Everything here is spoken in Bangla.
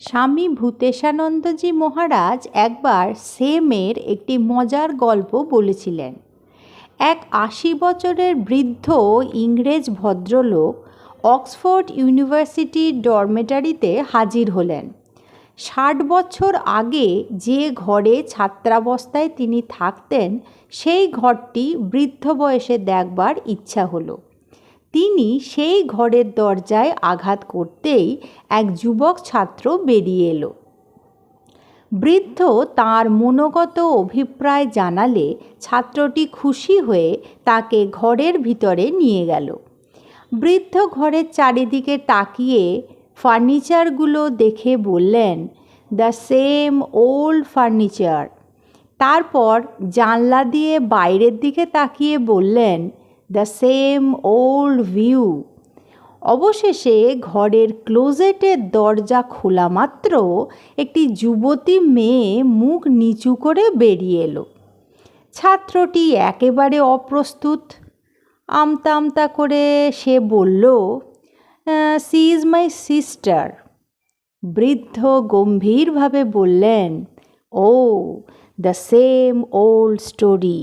স্বামী ভূতেশানন্দজি মহারাজ একবার সেমের একটি মজার গল্প বলেছিলেন। এক আশি বছরের বৃদ্ধ ইংরেজ ভদ্রলোক অক্সফোর্ড ইউনিভার্সিটির ডরমেটারিতে হাজির হলেন। ষাট বছর আগে যে ঘরে ছাত্রাবস্থায় তিনি থাকতেন, সেই ঘরটি বৃদ্ধ বয়সে দেখবার ইচ্ছা হলো। তিনি সেই ঘরের দরজায় আঘাত করতেই এক যুবক ছাত্র বেরিয়ে এলো। বৃদ্ধ তার মনোগত অভিপ্রায় জানালে ছাত্রটি খুশি হয়ে তাকে ঘরের ভিতরে নিয়ে গেল। বৃদ্ধ ঘরের চারিদিকে তাকিয়ে ফার্নিচারগুলো দেখে বললেন, দ্য সেম ওল্ড ফার্নিচার। তারপর জানলা দিয়ে বাইরের দিকে তাকিয়ে বললেন দ্য সেম ওল্ড ভিউ। অবশেষে ঘরের ক্লোজেটের দরজা খোলা মাত্র একটি যুবতী মেয়ে মুখ নিচু করে বেরিয়ে এলো। ছাত্রটি একেবারে অপ্রস্তুত। আমতা আমতা করে সে বলল সি ইজ মাই সিস্টার। বৃদ্ধ গম্ভীরভাবে বললেন, oh, the same old story.